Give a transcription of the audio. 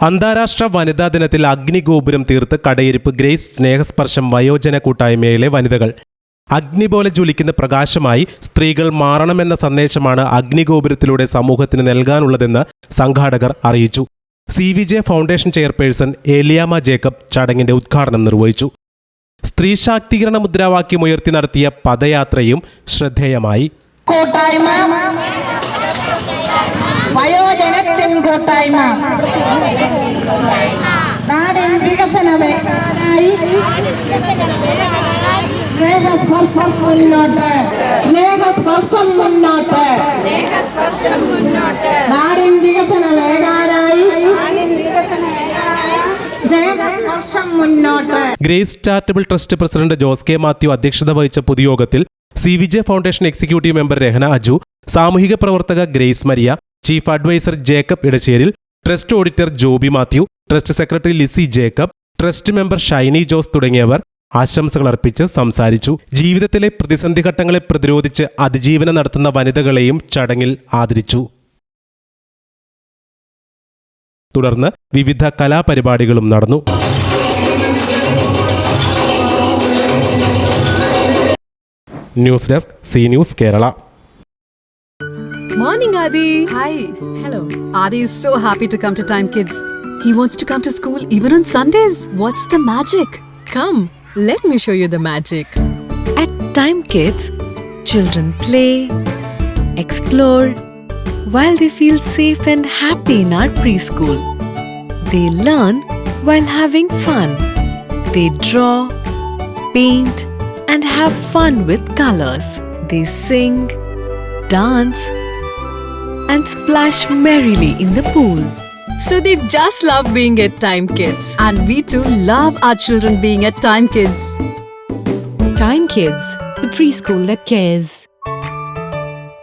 അന്താരാഷ്ട്ര വനിതാ ദിനത്തിൽ അഗ്നിഗോപുരം തീർത്ത് കടയിരിപ്പ് ഗ്രേസ് സ്നേഹസ്പർശം വയോജന കൂട്ടായ്മയിലെ വനിതകൾ. അഗ്നി പോലെ ജ്വലിക്കുന്ന പ്രകാശമായി സ്ത്രീകൾ മാറണമെന്ന സന്ദേശമാണ് അഗ്നിഗോപുരത്തിലൂടെ സമൂഹത്തിന് നൽകാനുള്ളതെന്ന് സംഘാടകർ അറിയിച്ചു. C V J foundation chairperson Eliyama Jacob ചടങ്ങിന്റെ ഉദ്ഘാടനം നിർവഹിച്ചു. സ്ത്രീ ശാക്തീകരണ മുദ്രാവാക്യം ഉയർത്തി നടത്തിയ പദയാത്രയും ശ്രദ്ധേയമായി. വയോജനത്തിൻ കൂട്ടായ്മ. നാടിൻ വികസന വേഗനായി സ്നേഹസ്പർശം മുന്നോട്ട്. സ്നേഹസ്പർശം മുന്നോട്ട്. നാടിൻ വികസന വേഗാനായി Grace charitable trust president Jose K Mathew അധ്യക്ഷത വഹിച്ച പൊതുയോഗത്തിൽ C VJ foundation executive member Rahana Aju സാമൂഹിക പ്രവർത്തക Grace Maria chief advisor Jacob Edasseril trust auditor Joby Mathew trust secretary Lissy Jacob trust member Shiny Jose തുടങ്ങിയവർ ആശംസകൾ അർപ്പിച്ച് സംസാരിച്ചു. ജീവിതത്തിലെ പ്രതിസന്ധി ഘട്ടങ്ങളെ പ്രതിരോധിച്ച് അതിജീവനം നടത്തുന്ന വനിതകളെയും ചടങ്ങിൽ ആദരിച്ചു. തുടർന്ന് വിവിധ കലാപരിപാടികളും നടന്നു. News desk C news Kerala. Morning, Adi. Hi. Hello. Adi is so happy to come to Time Kids. He wants to come to school even on Sundays. What's the magic? Come, let me show you the magic. At Time Kids, children play, explore, while they feel safe and happy in our preschool. They learn while having fun. They draw, paint, and have fun with colors. They sing, dance, and splash merrily in the pool. So they just love being at Time Kids. And we too love our children being at Time Kids. Time Kids, the preschool that cares.